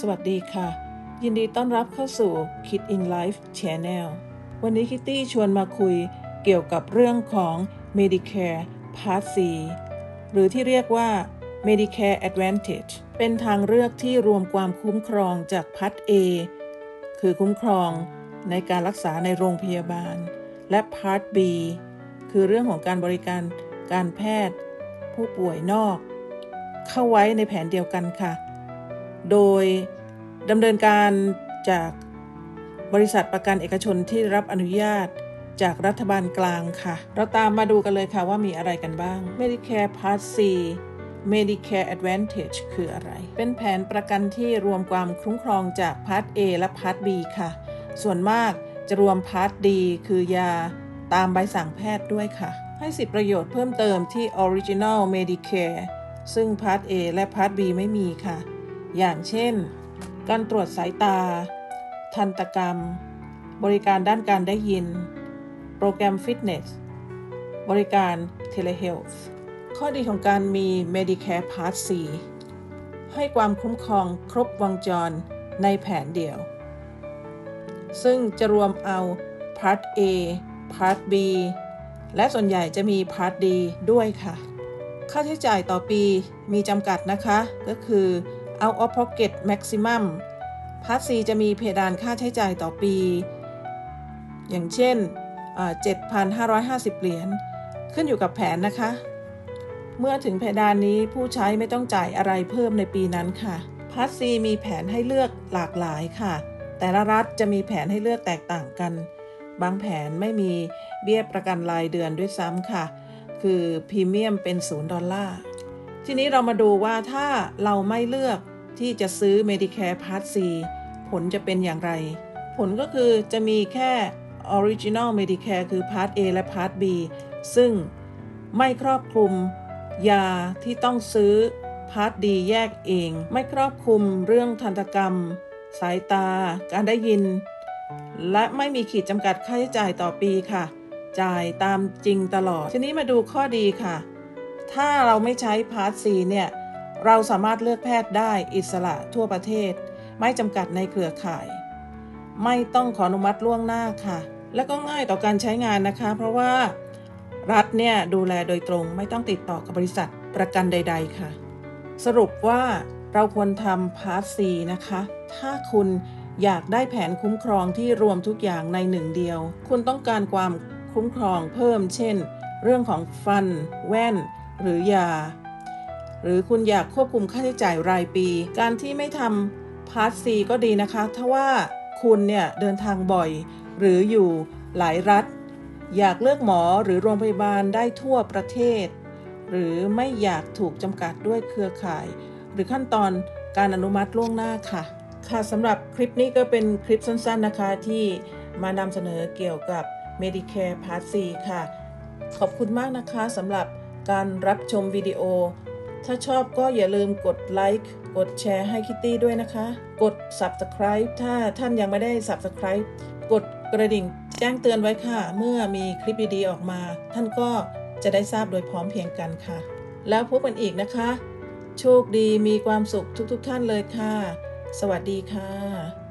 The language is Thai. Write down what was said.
สวัสดีค่ะ ยินดีต้อนรับเข้าสู่ Kid in Life Channel วันนี้คิตตี้ชวนมาคุยเกี่ยวกับเรื่องของ Medicare Part C หรือที่เรียกว่า Medicare Advantage เป็นทางเลือกที่รวมความคุ้มครองจาก Part A คือคุ้มครองในการรักษาในโรงพยาบาล และ Part B คือเรื่องของการบริการการแพทย์ ผู้ป่วยนอก เข้าไว้ในแผนเดียวกันค่ะ โดยดำเนินการจากบริษัทประกันเอกชนที่รับอนุญาตจากรัฐบาลกลางค่ะ เราตามมาดูกันเลยค่ะว่ามีอะไรกันบ้าง Medicare Part C Medicare Advantage คืออะไร เป็นแผนประกันที่รวมความคุ้มครองจาก Part A และ Part B ค่ะ ส่วนมากจะรวม Part D คือยาตามใบสั่งแพทย์ด้วยค่ะ ให้สิทธิประโยชน์เพิ่มเติมที่ Original Medicare ซึ่ง Part A และ Part B ไม่มีค่ะ อย่างเช่น การตรวจสายตา ทันตกรรม บริการด้านการได้ยิน โปรแกรมฟิตเนส บริการเทเลเฮลท์ข้อดีของการมี Medicare Part C ให้ความคุ้มครองครบวงจรในแผนเดียว ซึ่งจะรวมเอา Part A Part B และส่วนใหญ่จะมี Part D ด้วยค่ะ ค่าใช้จ่ายต่อปีมีจำกัดนะคะ ก็คือ out of pocket maximum พาร์ท C จะมีเพดานค่าใช้จ่ายต่อปี อย่างเช่นอ่า7,550 เหรียญ ขึ้นอยู่กับแผนนะคะ เมื่อถึงเพดานนี้ผู้ใช้ไม่ต้องจ่ายอะไรเพิ่มในปีนั้นค่ะพาร์ท C มีแผนให้เลือกหลากหลายค่ะ แต่ละรัฐจะมีแผนให้เลือกแตกต่างกัน บางแผนไม่มีเบี้ยประกันรายเดือนด้วยซ้ำค่ะ คือพรีเมียมเป็น0ดอลลาร์ ทีนี้เรามาดูว่าถ้าเราไม่เลือกที่จะซื้อ Medicare Part C ผลจะเป็นอย่างไร ผลก็คือจะมีแค่ Original Medicare คือ Part A และ Part B ซึ่งไม่ครอบคลุมยาที่ต้องซื้อ Part D แยกเอง ไม่ครอบคลุมเรื่องทันตกรรม สายตา การได้ยิน และไม่มีขีดจำกัดค่าใช้จ่ายต่อปีค่ะ จ่ายตามจริงตลอด ทีนี้มาดูข้อดีค่ะ ถ้าเราไม่ใช้พาร์ท C เนี่ย เราสามารถเลือกแพทย์ได้อิสระทั่วประเทศ ไม่จำกัดในเครือข่าย ไม่ต้องขออนุมัติล่วงหน้าค่ะ และก็ง่ายต่อการใช้งานนะคะ เพราะว่ารัฐเนี่ยดูแลโดยตรงไม่ต้องติดต่อกับบริษัทประกันใด ๆ ค่ะ สรุปว่าเราควรทำพาร์ท C นะคะ ถ้าคุณอยากได้แผนคุ้มครองที่รวมทุกอย่างในหนึ่งเดียว คุณต้องการความคุ้มครองเพิ่ม เช่น เรื่องของฟัน แว่น หรือยา หรือคุณอยากควบคุมค่าใช้จ่ายรายปี การที่ไม่ทำพาร์ท C ก็ดีนะคะถ้าว่าคุณเนี่ยเดินทางบ่อย หรืออยู่หลายรัฐ อยากเลือกหมอหรือโรงพยาบาลได้ทั่วประเทศ หรือไม่อยากถูกจำกัดด้วยเครือข่าย หรือขั้นตอนการอนุมัติล่วงหน้าค่ะ ค่ะสำหรับคลิปนี้ก็เป็นคลิปสั้นๆนะคะที่มานำเสนอเกี่ยวกับ Medicare Part C ค่ะ ขอบคุณมากนะคะสำหรับ การรับชมวิดีโอ ถ้าชอบก็อย่าลืมกดไลค์ กดแชร์ให้คิตตี้ด้วยนะคะ กด Subscribe ถ้าท่านยังไม่ได้ Subscribe กดกระดิ่งแจ้งเตือนไว้ค่ะ เมื่อมีคลิปดีๆออกมา ท่านก็จะได้ทราบโดยพร้อมเพียงกันค่ะ แล้วพบกันอีกนะคะ โชคดีมีความสุขทุกๆทท่านเลยค่ะ สวัสดีค่ะ